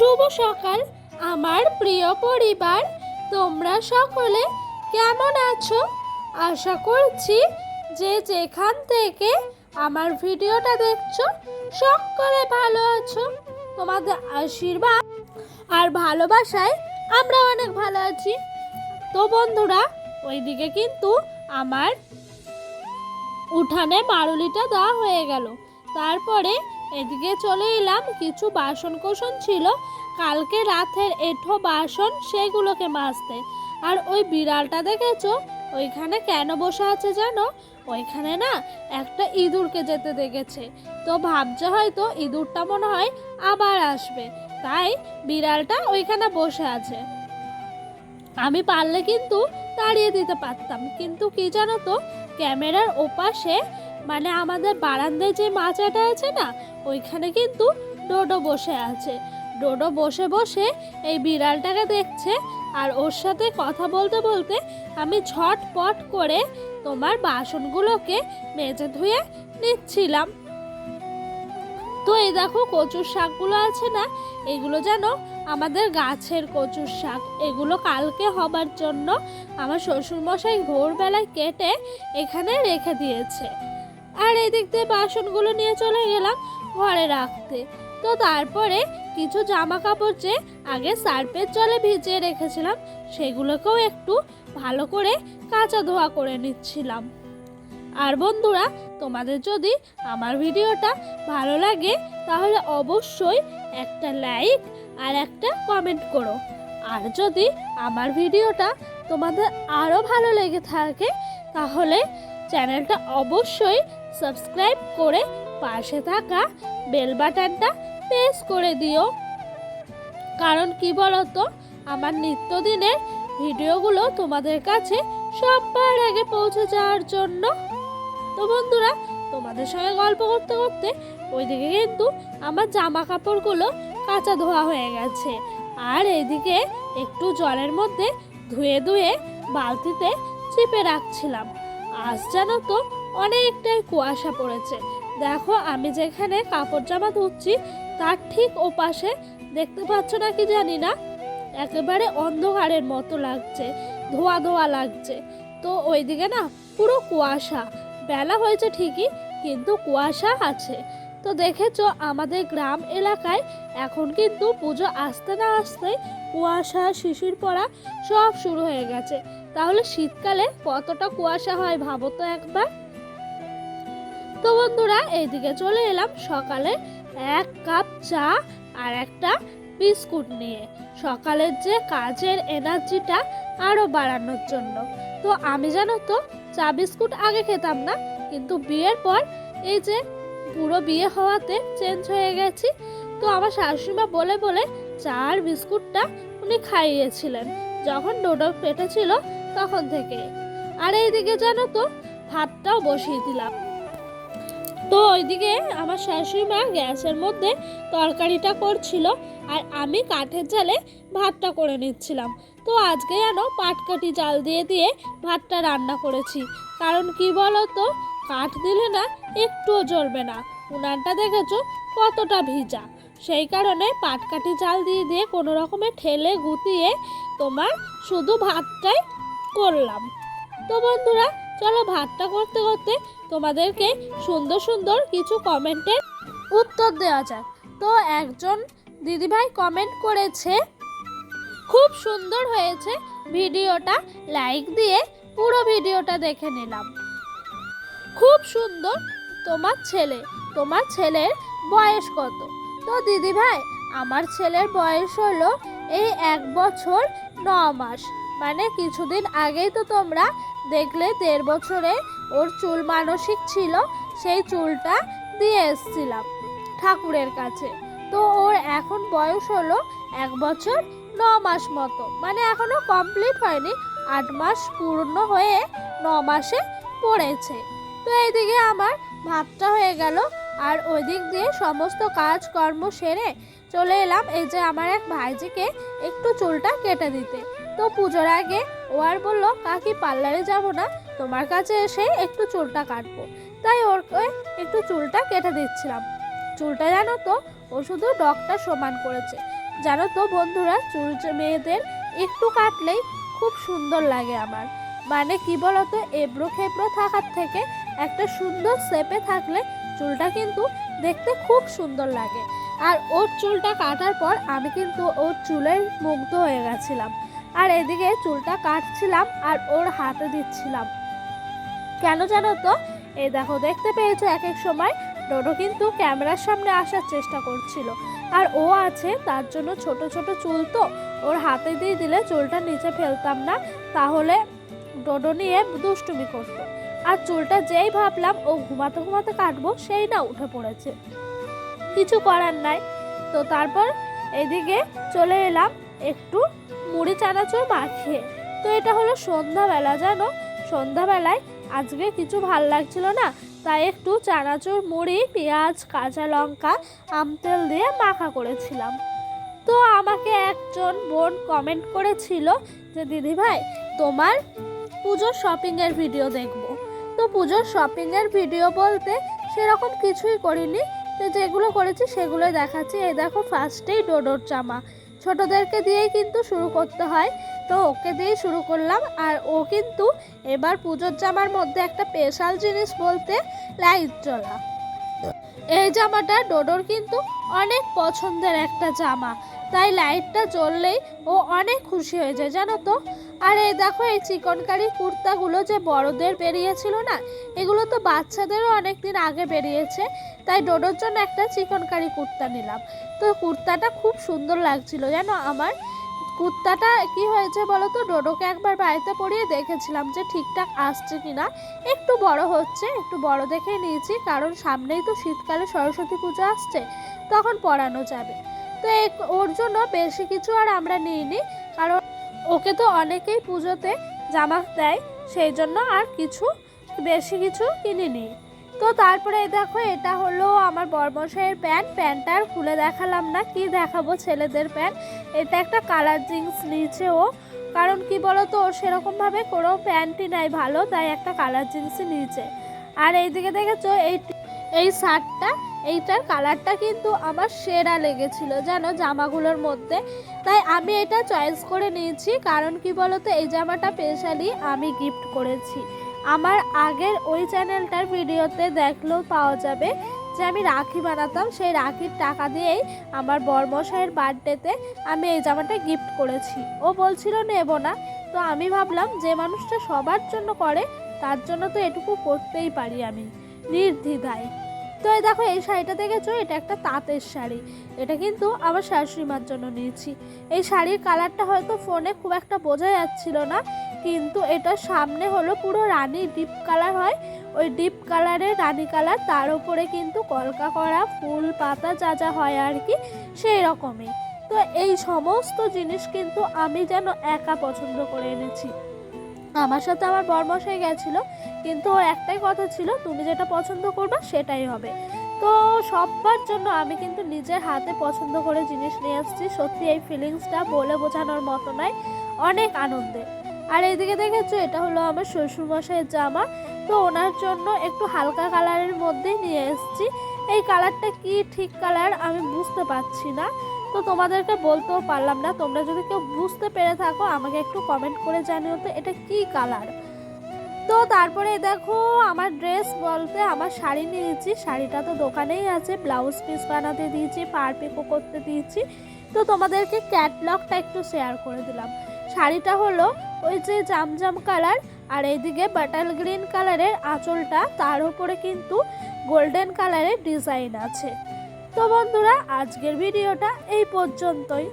শুভ সকাল, আমার প্রিয় পরিবার। তোমরা সকলে কেমন আছো? আশা করছি যে যেখান থেকে আমার ভিডিওটা দেখছ, সকলে ভালো আছো। তোমাদের আশীর্বাদ আর ভালোবাসায় আমরা অনেক ভালো আছি। তো বন্ধুরা, ওইদিকে কিন্তু আমার উঠানে মারুলিটা দেওয়া হয়ে গেল। তারপরে এদিকে চলে এলাম, কিছু বাসন কোসন ছিল। কালকে রাতের এঠো বাসন সেগুলোকে মাজতে। আর ওই বিড়ালটা দেখেছ? ওইখানে কেন বসে আছে জানো? ওইখানে না একটা ইঁদুরকে যেতে দেখেছে। তো ভাবছে হয়তো ইঁদুরটা মনে হয় আবার আসবে। তাই বিড়ালটা ওইখানে বসে আছে। আমি পারলে কিন্তু তাড়িয়ে দিতে পারতাম। কিন্তু কি জানো তো, ক্যামেরার ওপাশে মানে আমাদের বারান্দায় যে মাচাটা আছে না, ওইখানে কিন্তু ডোডো বসে আছে। ডোডো বসে বসে এই বিড়ালটাকে দেখছে আর ওর সাথে কথা বলতে বলতে আমি ছটপট করে তোমার বাসনগুলোকে মেজে ধুয়ে নিচ্ছিলাম। তো এই দেখো কচুর শাকগুলো আছে না, এগুলো যেন আমাদের গাছের কচুর শাক, এগুলো কালকে হবার জন্য আমার শ্বশুরমশাই ভোরবেলায় কেটে এখানে রেখে দিয়েছে। আর এদিক দিয়ে বাসনগুলো নিয়ে চলে গেলাম ঘরে রাখতে। তো তারপরে কিছু জামা কাপড় যে আগে সার্পের জলে ভিজিয়ে রেখেছিলাম, সেগুলোকেও একটু ভালো করে কাঁচা ধোয়া করে নিচ্ছিলাম। আর বন্ধুরা, তোমাদের যদি আমার ভিডিওটা ভালো লাগে, তাহলে অবশ্যই একটা লাইক আর একটা কমেন্ট করো। আর যদি আমার ভিডিওটা তোমাদের আরও ভালো লেগে থাকে, তাহলে চ্যানেলটা অবশ্যই সাবস্ক্রাইব করে পাশে থাকা বেল বাটনটা প্রেস করে দিও। কারণ কি বলতো, আমার নিত্যদিনের ভিডিওগুলো তোমাদের কাছে সবার আগে পৌঁছে যাওয়ার জন্য। তো বন্ধুরা, তোমাদের সঙ্গে গল্প করতে করতে ওইদিকে কিন্তু আমার জামা কাপড়গুলো কাঁচা ধোয়া হয়ে গেছে। আর এদিকে একটু জলের মধ্যে ধুয়ে ধুয়ে বালতিতে চিপে রাখছিলাম। আজ জানো তো অনেকটাই কুয়াশা পড়েছে। দেখো, আমি যেখানে কাপড় জামা ধুচ্ছি, তার ঠিক ওপাশে দেখতে পাচ্ছ না কি জানি না, একেবারে অন্ধকারের মতো লাগছে, ধোয়া ধোয়া লাগছে। তো ওইদিকে না পুরো কুয়াশা, বেলা হয়েছে ঠিকই, কিন্তু কুয়াশা আছে। তো দেখেছ, আমাদের গ্রাম এলাকায় এখন কিন্তু পুজো আসতে না আসতেই কুয়াশা, শিশির পড়া সব শুরু হয়ে গেছে। তাহলে শীতকালে কতটা কুয়াশা হয় ভাবো তো একবার। তো বন্ধুরা, এইদিকে চলে এলাম সকালে এক কাপ চা আর একটা বিস্কুট নিয়ে। সকালের যে কাজের এনার্জিটা আরও বাড়ানোর জন্য। তো আমি জানো তো, চা বিস্কুট আগে খেতাম না, কিন্তু বিয়ের পর এই যে পুরো বিয়ে হওয়াতে চেঞ্জ হয়ে গেছি। তো আমার শাশুড়িমা বলে বলে চা আর বিস্কুটটা উনি খাইয়েছিলেন, যখন ডোডো পেটে ছিল তখন থেকে। আর এইদিকে জানো তো, ভাতটাও বসিয়ে দিলাম। তো ওইদিকে আমার শাশুড়ি মা গ্যাসের মধ্যে তরকারিটা করছিল আর আমি কাঠের জালে ভাতটা করে নিচ্ছিলাম। তো আজকে যেন পাটকাঠি জাল দিয়ে দিয়ে ভাতটা রান্না করেছি। কারণ কি বলো তো কাঠ দিলে না একটুও জ্বলবে না। উনানটা দেখেছ? কতটা ভিজা। সেই কারণে পাটকাঠি জাল দিয়ে দিয়ে কোনো রকমে ঠেলে গুতিয়ে তোমার শুধু ভাতটাই করলাম। তো বন্ধুরা, চলো ভাতটা করতে করতে তোমাদেরকে সুন্দর সুন্দর কিছু কমেন্টের উত্তর দেওয়া যাক। তো একজন দিদিভাই কমেন্ট করেছে, খুব সুন্দর হয়েছে ভিডিওটা। লাইক দিয়ে পুরো ভিডিওটা দেখে নিলাম। খুব সুন্দর তোমার ছেলে। তোমার ছেলের বয়স কত? তো দিদিভাই, আমার ছেলের বয়স হলো এই এক বছর ন মাস। মানে কিছুদিন আগেই তো তোমরা দেখলে, দেড় বছরে ওর চুল মানসিক ছিল, সেই চুলটা দিয়ে এসছিলাম ঠাকুরের কাছে। তো ওর এখন বয়স হলো এক বছর ন মাস মতো। মানে এখনও কমপ্লিট হয়নি, আট মাস পূর্ণ হয়ে ন মাসে পড়েছে। তো এইদিকে আমার ভাতটা হয়ে গেল, আর ওই দিক দিয়ে সমস্ত কাজকর্ম সেরে চলে এলাম এই যে আমার এক ভাইজিকে একটু চুলটা কেটে দিতে। তো পুজোর আগে ও আর বলল, কাকি, পার্লারে যাব না, তোমার কাছে এসে একটু চুলটা কাটবো। তাই ওরকে একটু চুলটা কেটে দিচ্ছিলাম। চুলটা জানো তো, ও শুধু ডগটা সমান করেছে। জানো তো বন্ধুরা, চুল মেয়েদের একটু কাটলেই খুব সুন্দর লাগে আমার। মানে কি বলতো, এবড়ো খেবড়ো থাকার থেকে একটা সুন্দর শেপে থাকলে চুলটা কিন্তু দেখতে খুব সুন্দর লাগে। আর ওর চুলটা কাটার পর আমি কিন্তু ওর চুলের মুগ্ধ হয়ে গেছিলাম। আর এদিকে চুলটা কাটছিলাম আর ওর হাতে দিচ্ছিলাম। কেন জানো তো? এই দেখো, দেখতে পেয়েছ এক এক সময়? ডোডো কিন্তু ক্যামেরার সামনে আসার চেষ্টা করছিল। আর ও আছে, তার জন্য ছোট ছোট চুল তো। ওর হাতে দিয়ে দিলে চুলটা নিচে ফেলতাম না, তাহলে ডোডো নিয়ে দুষ্টুমি করতো। আর চুলটা যেই ভাবলাম, ও ঘুমাতে ঘুমাতে কাটবো, সেই না উঠে পড়েছে। কিছু করার নাই। তো তারপর এদিকে চলে এলাম একটু মুড়ি চানাচুর মাখিয়ে তো এটা হলো সন্ধ্যাবেলা, জানো? সন্ধ্যাবেলায় আজকে কিছু ভালো লাগছিল না, তাই একটু চানাচুর মুড়ি, পেঁয়াজ, কাঁচা লঙ্কা আমতেল দিয়ে মাখা করেছিলাম। তো আমাকে একজন বোন কমেন্ট করেছিল যে দিদিভাই তোমার পুজোর শপিংয়ের ভিডিও দেখব। তো পুজোর শপিংয়ের ভিডিও বলতে সেরকম কিছুই করিনি। তো যেগুলো করেছি সেগুলো দেখাচ্ছি। এই দেখো ফার্স্টেই ডোডোর জামা। ছোটদেরকে দিয়েই কিন্তু শুরু করতে হয়। তো ওকে দিয়েই শুরু করলাম। আর ও কিন্তু এবার পুজোর জামার মধ্যে একটা স্পেশাল জিনিস বলতে লাইট জ্বলা। এই জামাটা ডোডোর কিন্তু অনেক পছন্দের একটা জামা। তাই লাইটটা জ্বললেই ও অনেক খুশি হয়ে যায়, জানো তো? আর এই দেখো, এই চিকনকারি কুর্তাগুলো যে বড়দের বেরিয়েছিল না, এগুলো তো বাচ্চাদেরও অনেক দিন আগে বেরিয়েছে, তাই ডোডোর জন্য একটা চিকনকারি কুর্তা নিলাম। তো কুর্তাটা খুব সুন্দর লাগছিল, জানো আমার? কুর্তাটা কি হয়েছে বলো তো? ডোডোকে একবার বাড়িতে পরিয়ে দেখেছিলাম যে ঠিকঠাক আসছে কিনা একটু বড় হচ্ছে, একটু বড় দেখে নিয়েছি, কারণ সামনেই তো শীতকালে সরস্বতী পুজো আসছে, তখন পরানো যাবে। তো ওর জন্য বেশি কিছু আর আমরা নিইনি, কারণ ওকে তো অনেকেই পুজোতে জামা দেয়, সেই জন্য আর কিছু, বেশি কিছু কিনিনি। তো তারপরে দেখো, এটা হলো আমার বরমশাইয়ের প্যান্ট, প্যান্টটা আর খুলে দেখালাম না, কি দেখাবো ছেলেদের প্যান্ট। এটা একটা কালার জিন্স নিয়েছে ও, কারণ কি বলো তো ওর সেরকমভাবে কোনো প্যান্টই নাই ভালো, তাই একটা কালার জিন্সই নিয়েছে। আর এইদিকে দেখেছ, এই এই শার্টটা এইটার কালারটা কিন্তু আমার সেরা লেগেছিল, জানো, জামাগুলোর মধ্যে। তাই আমি এটা চয়েস করে নিয়েছি, কারণ কি বলতো, এই জামাটা স্পেশালি আমি গিফট করেছি। আমার আগের ওই চ্যানেলটার ভিডিওতে দেখলেও পাওয়া যাবে যে আমি রাখি বানাতাম, সেই রাখির টাকা দিয়েই আমার বরমশাইয়ের বার্থডেতে আমি এই জামাটা গিফট করেছি। ও বলছিল, নেব না। তো আমি ভাবলাম, যে মানুষটা সবার জন্য করে, তার জন্য তো এটুকু করতেই পারি আমি। নির্দ্বিধায়। তো এই দেখো, এই শাড়িটা দেখেছ? এটা একটা তাঁতের শাড়ি। এটা কিন্তু আমার শাশুড়ি মার জন্য নিয়েছি। এই শাড়ির কালারটা হয়তো ফোনে খুব একটা বোঝা যাচ্ছিল না, কিন্তু এটা সামনে হলো পুরো রানী ডিপ কালার হয়। ওই ডিপ কালারের রানী কালার, তার উপরে কিন্তু কলকা করা, ফুল পাতা যা যা হয় আর কি, সেই রকমই। তো এই সমস্ত জিনিস কিন্তু আমি যেন একা পছন্দ করে এনেছি। আমার সাথে আমার বরমশাই গেছিল, কিন্তু ওর একটাই কথা ছিল, তুমি যেটা পছন্দ করবে সেটাই হবে। তো সবার জন্য আমি কিন্তু নিজের হাতে পছন্দ করে জিনিস নিয়ে এসেছি সত্যি এই ফিলিংসটা বলে বোঝানোর মতো নয়, অনেক আনন্দে আর এইদিকে দেখেছ, এটা হলো আমার শ্বশুরমশাইয়ের জামা। তো ওনার জন্য একটু হালকা কালারের মধ্যেই নিয়ে এসেছি। এই কালারটা কি ঠিক কালার আমি বুঝতে পারছি না। তো তোমাদেরকে বলতেও পারলাম না। তোমরা যদি কেউ বুঝতে পেরে থাকো, আমাকে একটু কমেন্ট করে জানিও তো এটা কি কালার তো তারপরে দেখো, আমার ড্রেস বলতে আমার শাড়ি নিয়েছি শাড়িটা তো দোকানেই আছে ব্লাউজ পিস বানাতে দিয়েছি পার পিকো করতে দিয়েছি। তো তোমাদেরকে ক্যাটলগটা একটু শেয়ার করে দিলাম। শাড়িটা হলো ওই যে জামজাম কালার আর এইদিকে বাটাল গ্রিন কালারের আঁচলটা, তার উপরে কিন্তু গোল্ডেন কালারের ডিজাইন আছে। তো বন্ধুরা আজকের ভিডিওটা এই পর্যন্তই।